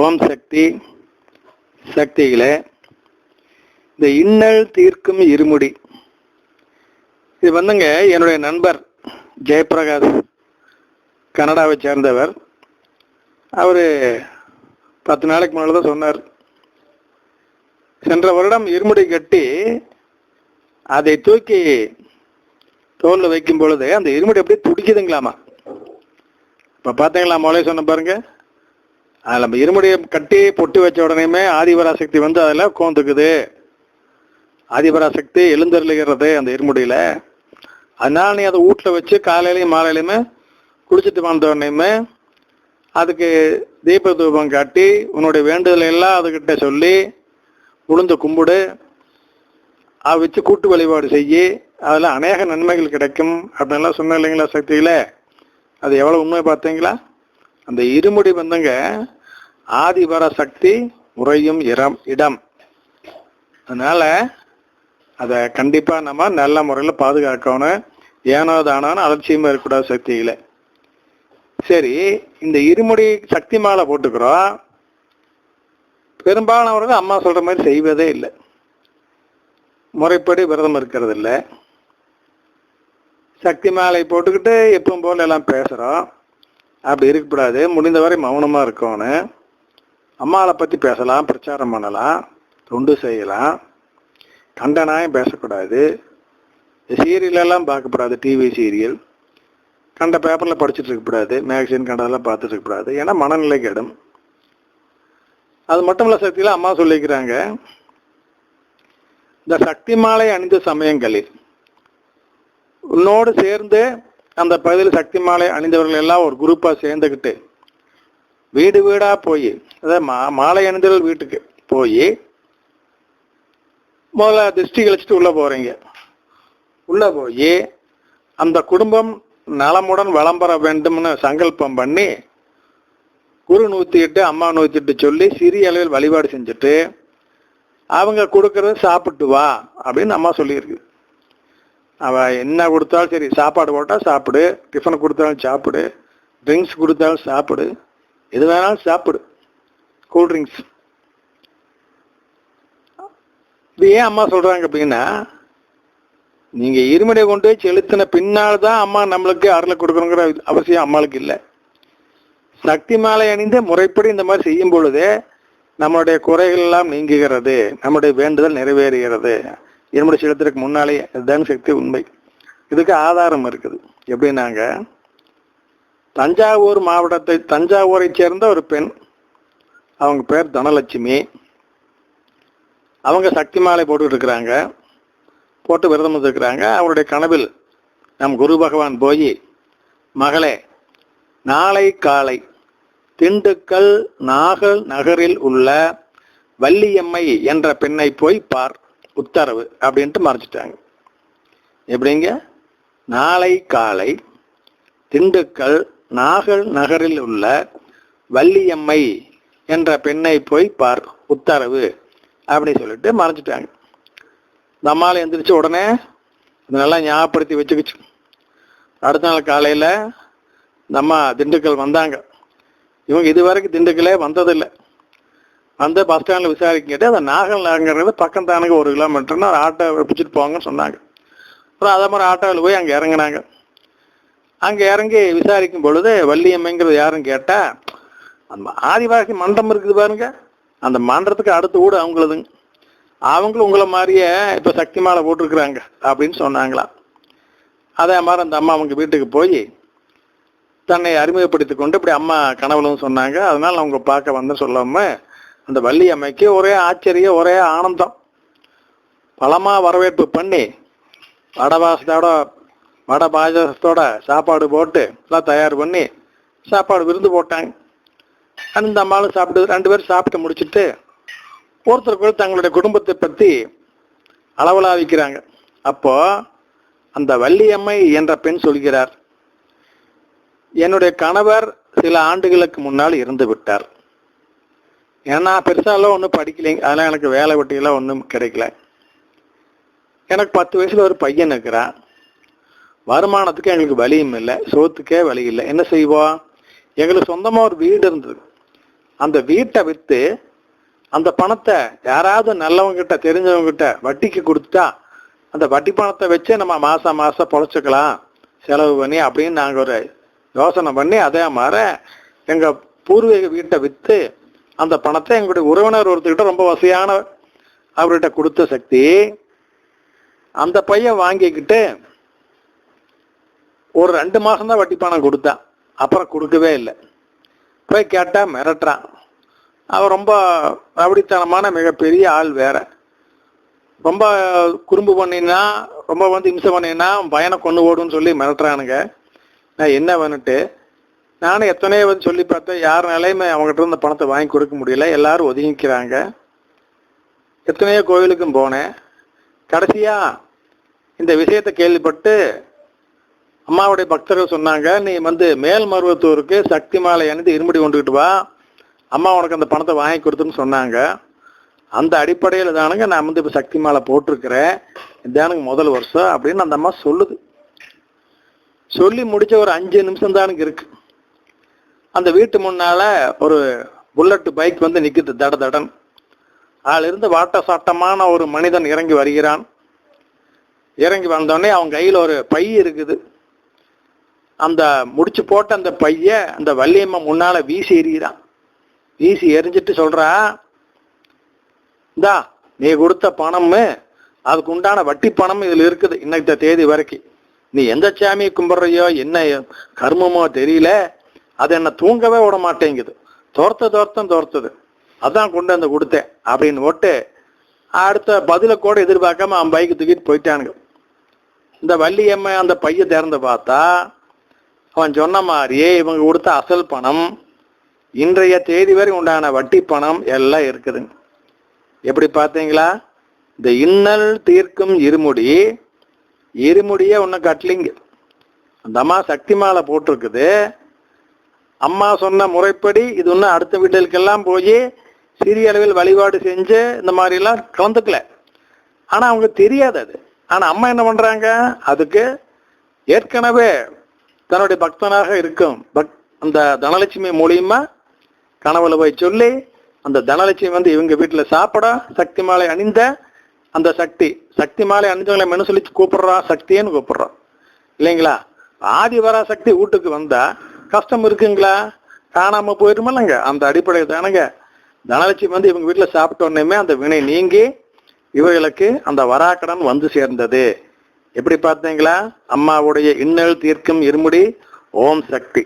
ஓம் சக்தி சக்திகளே இந்த இன்னல் தீர்க்கும் இருமுடி. இது வந்துங்க என்னுடைய நண்பர் ஜெயபிரகாஷ் கனடாவை சேர்ந்தவர். அவர் பத்து நாளைக்கு முன்னால் தான் சொன்னார் சென்ற வருடம் இருமுடி கட்டி அதை தூக்கி தோலில் வைக்கும் பொழுது அந்த இருமுடி அப்படியே துடிக்குதுங்களாமா? இப்போ பார்த்தீங்களா மொழி சொன்ன பாருங்க அதில் நம்ம இருமுடியை கட்டி பொட்டு வச்ச உடனேயுமே ஆதிபராசக்தி வந்து அதில் கோந்துக்குது ஆதிபராசக்தி எழுந்தருளுகிறது அந்த இருமுடியில். அதனால் நீ அதை வீட்டில் வச்சு காலையிலையும் மாலையிலையுமே குளிச்சுட்டு வந்த உடனேயுமே அதுக்கு தீப தூபம் காட்டி உன்னுடைய வேண்டுதலை எல்லாம் அதுக்கிட்ட சொல்லி உளுந்து கும்பிடு. அதை வச்சு கூட்டு வழிபாடு செய்யி அதில் அநேக நன்மைகள் கிடைக்கும். அப்படின்லாம் சொன்ன இல்லைங்களா சக்தியில்? அது எவ்வளோ உண்மை பார்த்தீங்களா? அந்த இருமுடி வந்துங்க. ஆதிபர சக்தி உறையும் இடம் இடம். அதனால அதை கண்டிப்பாக நம்ம நல்ல முறையில் பாதுகாக்கணும். ஏனோ தானோன்னு அலட்சியமாக இருக்கக்கூடாது சக்திகளை சரி இந்த இருமுடி சக்தி மாலை போட்டுக்கிறோம். பெரும்பாலானவர்கள் அம்மா சொல்கிற மாதிரி செய்வதே இல்லை. முறைப்படி விரதம் இருக்கிறது இல்லை சக்தி மாலை போட்டுக்கிட்டு எப்பவும் போல எல்லாம் பேசுகிறோம் அப்படி இருக்கக்கூடாது. முடிந்தவரை மௌனமாக இருக்கணும். அம்மாவை பற்றி பேசலாம் பிரச்சாரம் பண்ணலாம் தொண்டு செய்யலாம். கண்டனாயம் பேசக்கூடாது. சீரியலெல்லாம் பார்க்கக்கூடாது டிவி சீரியல் கண்ட பேப்பரில் படிச்சுட்டு இருக்கக்கூடாது மேக்சின் கண்டதெல்லாம் பார்த்துட்டு இருக்கக்கூடாது. ஏன்னா மனநிலை கெடும். அது மட்டும் இல்லை சக்தியில் அம்மா சொல்லிக்கிறாங்க இந்த சக்தி மாலை அணிந்த சமயங்களில் உன்னோடு சேர்ந்து அந்த பகுதியில் சக்தி மாலை அணிந்தவர்கள் எல்லாம் ஒரு குரூப்பாக சேர்ந்துக்கிட்டு வீடு வீடாக போய் அதாவது மா மாலை அணிந்தவர்கள் வீட்டுக்கு போய் முதல்ல திருஷ்டி கழிச்சிட்டு உள்ளே போகிறீங்க உள்ளே போய் அந்த குடும்பம் நலமுடன் வளம் பெற வேண்டும்னு சங்கல்பம் பண்ணி குரு நூற்றி எட்டு அம்மா நூற்றி எட்டு சொல்லி சிறிய அளவில் வழிபாடு செஞ்சுட்டு அவங்க கொடுக்கறத சாப்பிட்டு வா அப்படின்னு அம்மா சொல்லியிருக்கு. அவள் என்ன கொடுத்தாலும் சரி சாப்பாடு போட்டால் சாப்பிடு டிஃபன் கொடுத்தாலும் சாப்பிடு ட்ரிங்க்ஸ் கொடுத்தாலும் சாப்பிடு எது வேணாலும் சாப்பிடு. கூல் ட்ரிங்க்ஸ் இது ஏன் அம்மா சொல்கிறாங்க அப்படின்னா நீங்கள் இருமடை கொண்டு போய் செலுத்தின பின்னால் தான் அம்மா நம்மளுக்கு அருளை கொடுக்கணுங்கிற அவசியம் அம்மாளுக்கு இல்லை. சக்தி மாலை அணிந்து முறைப்படி இந்த மாதிரி செய்யும் பொழுதே நம்மளுடைய குறைகள் எல்லாம் நீங்குகிறது நம்முடைய வேண்டுதல் நிறைவேறுகிறது. இருமுறை செலுத்துறதுக்கு முன்னாலே இதுதான் சக்தி உண்மை. இதுக்கு ஆதாரம் இருக்குது. எப்படின்னாங்க தஞ்சாவூர் மாவட்டத்தை தஞ்சாவூரை சேர்ந்த ஒரு பெண் அவங்க பேர் தனலட்சுமி. அவங்க சக்தி மாலை போட்டுக்கிட்டு இருக்கிறாங்க போட்டு விரதம் இருக்கிறாங்க அவருடைய கனவில் நம் குரு பகவான் போய் மகளே நாளை காலை திண்டுக்கல் நாகல் நகரில் உள்ள வள்ளியம்மை என்ற பெண்ணை போய் பார். உத்தரவு அப்படின்ட்டு மறைச்சிட்டாங்க. எப்படிங்க? நாளை காலை திண்டுக்கல் நாகல் நகரில் உள்ள வள்ளியம்மை என்ற பெண்ணை போய் பார் உத்தரவு அப்படின்னு சொல்லிட்டு மறைச்சிட்டாங்க. இந்த அம்மாவை எந்திரிச்ச உடனே இதெல்லாம் ஞாபகப்படுத்தி வச்சுக்கிச்சு. அடுத்த நாள் காலையில் இந்த அம்மா திண்டுக்கல் வந்தாங்க. இவங்க இது வரைக்கும் திண்டுக்கலே வந்ததில்லை. அந்த பஸ் ஸ்டாண்டில் விசாரிக்கிட்டு அந்த நாகல் பக்கம் தானுங்க ஒரு கிலோமீட்டர்னு ஒரு ஆட்டோ பிடிச்சிட்டு போங்கன்னு சொன்னாங்க. அப்புறம் அதே மாதிரி ஆட்டோவில் போய் அங்கே இறங்குனாங்க. அங்கே இறங்கி விசாரிக்கும் பொழுது வள்ளியம்மைங்கிறது யாருன்னு கேட்டால் அந்த ஆதிவாசி மண்டபம் இருக்குது பாருங்க. அந்த மண்டபத்துக்கு அடுத்த வீடு அவங்களதுங்க. அவங்களும் உங்களை மாதிரியே இப்போ சக்தி மாலை போட்டிருக்கிறாங்க அப்படின்னு சொன்னாங்களா. அதே மாதிரி அந்த அம்மா அவங்க வீட்டுக்கு போய் தன்னை அறிமுகப்படுத்தி கொண்டு இப்படி அம்மா கனவுலன்னு சொன்னாங்க. அதனால் அவங்க பார்க்க வந்து சொல்லாமல் அந்த வள்ளி அம்மைக்கு ஒரே ஆச்சரியம் ஒரே ஆனந்தம். பலமாக வரவேற்பு பண்ணி வடபாசத்தோட வட பாஜகத்தோட சாப்பாடு போட்டு எல்லாம் தயார் பண்ணி சாப்பாடு விருந்து போட்டாங்க. அந்த அம்மாவும் சாப்பிட்டு ரெண்டு பேரும் சாப்பிட்டு முடிச்சுட்டு ஒருத்தருக்கு தங்களுடைய குடும்பத்தை பற்றி அளவலாவிக்கிறாங்க. அப்போ அந்த வள்ளியம்மை என்ற பெண் சொல்கிறார் என்னுடைய கணவர் சில ஆண்டுகளுக்கு முன்னால் இருந்து விட்டார். ஏன்னா பெருசாலாம் ஒன்றும் படிக்கலைங்க. அதெல்லாம் எனக்கு வேலை வெட்டியெல்லாம் ஒன்றும் கிடைக்கல. எனக்கு பத்து வயசில் ஒரு பையன் இருக்கிறான். வருமானத்துக்கு எங்களுக்கு வழியும் இல்லை. சோத்துக்கே வழி இல்லை. என்ன செய்வோம் எங்களுக்கு சொந்தமாக ஒரு வீடு இருந்தது. அந்த வீட்டை விற்று அந்த பணத்தை யாராவது நல்லவங்கிட்ட கிட்ட வட்டிக்கு கொடுத்துட்டா அந்த வட்டி பணத்தை வச்சே நம்ம மாதம் மாதம் பொழைச்சிக்கலாம். செலவு பண்ணி அப்படின்னு நாங்கள் ஒரு யோசனை பண்ணி அதே மாதிரி எங்கள் பூர்வீக வீட்டை விற்று அந்த பணத்தை எங்களுடைய உறவினர் ஒருத்தர்கிட்ட ரொம்ப வசதியான அவர்கிட்ட கொடுத்த சக்தி அந்த பையன் வாங்கிக்கிட்டு ஒரு ரெண்டு மாதம்தான் வட்டி பணம் கொடுத்தான். அப்புறம் கொடுக்கவே இல்லை. போய் கேட்டால் மிரட்டுறான். அவன் ரொம்ப ரவடித்தனமான மிகப்பெரிய ஆள் வேற. ரொம்ப குறும்பு பண்ணினா ரொம்ப வந்து இம்சை பண்ணினா பையனை கொண்டு ஓடுன்னு சொல்லி மிரட்டுறானுங்க. நான் என்ன வந்துட்டு நானும் எத்தனையோ வந்து சொல்லி பார்த்தேன் யாருனாலையுமே அவங்ககிட்ட இருந்த பணத்தை வாங்கி கொடுக்க முடியல எல்லாரும் ஒதுங்கிக்கிறாங்க. எத்தனையோ கோயிலுக்கும் போனேன். கடைசியாக இந்த விஷயத்தை கேள்விப்பட்டு அம்மாவுடைய பக்தர்கள் சொன்னாங்க நீ வந்து மேல் மருவத்தூருக்கு சக்தி மாலை அணிந்து இருமுடி கொண்டுக்கிட்டு வா. அம்மா உனக்கு அந்த பணத்தை வாங்கி கொடுத்துன்னு சொன்னாங்க. அந்த அடிப்படையில் தானுங்க நான் வந்து இப்போ சக்தி மாலை போட்டிருக்கிறேன். இதானுங்க முதல் வருஷம் அப்படின்னு அந்த அம்மா சொல்லுது. சொல்லி முடிச்ச ஒரு அஞ்சு நிமிஷம் தானுங்க இருக்குது அந்த வீட்டு முன்னால ஒரு புல்லட் பைக் வந்து நிக்குது தட தடன். அதிலிருந்து வாட்ட சாட்டமான ஒரு மனிதன் இறங்கி வருகிறான். இறங்கி வந்தோடனே அவன் கையில் ஒரு பை இருக்குது. அந்த முடிச்சு போட்ட அந்த பைய அந்த வள்ளியம்மா முன்னால வீசி எறிகிறான். வீசி எரிஞ்சிட்டு சொல்றா இந்தா நீ கொடுத்த பணமு அதுக்கு உண்டான வட்டி பணம் இதில் இருக்குது இன்னைக்கு தேதி வரைக்கும். நீ எந்த சாமியை கும்பிட்றையோ என்ன கர்மமோ தெரியல. அது என்ன தூங்கவே விட மாட்டேங்குது. துரத்த துரத்தம் துரத்துது. அதான் கொண்டு வந்து கொடுத்தேன் அப்படின்னு போட்டு அடுத்த பதில கூட எதிர்பார்க்காம அவன் பைக்கு தூக்கிட்டு போயிட்டானுங்க. இந்த வள்ளியம்மை அந்த பைய திறந்து பார்த்தா அவன் சொன்ன மாதிரியே இவங்க கொடுத்த அசல் பணம் இன்றைய தேதி வரை உண்டான வட்டி பணம் எல்லாம் இருக்குதுங்க. எப்படி பார்த்தீங்களா? இந்த இன்னல் தீர்க்கும் இருமுடி இருமுடியே ஒன்றும் கட்டலிங்க. அந்த அம்மா சக்தி மாலை போட்டிருக்குது. அம்மா சொன்ன முறைப்படி இது ஒன்றும் அடுத்த வீட்டுக்கெல்லாம் போய் சிறிய அளவில் வழிபாடு செஞ்சு இந்த மாதிரிலாம் கலந்துக்கல. ஆனால் அவங்க தெரியாது அது. ஆனால் அம்மா என்ன பண்ணுறாங்க அதுக்கு ஏற்கனவே தன்னுடைய பக்தனாக இருக்கும் பக் அந்த தனலட்சுமி மூலியமா கனவுல போய் சொல்லி அந்த தனலட்சுமி வந்து இவங்க வீட்டில் சாப்பிட சக்தி மாலை அணிந்த அந்த சக்தி. சக்தி மாலை அணிஞ்சவங்களை மெனு சொல்லி கூப்பிடுறா சக்தின்னு கூப்பிடுறோம் இல்லைங்களா? ஆதி வரா சக்தி வீட்டுக்கு வந்தா கஷ்டம் இருக்குங்களா? காணாம போயிருமில்லங்க அந்த அடிப்படையில் தானுங்க. தனலட்சுமி வந்து இவங்க வீட்டில் சாப்பிட்டோன்னே அந்த வினை நீங்கி இவர்களுக்கு அந்த வராக்கடன் வந்து சேர்ந்தது. எப்படி பார்த்தீங்களா? அம்மாவுடைய இன்னல் தீர்க்கும் இருமுடி ஓம் சக்தி.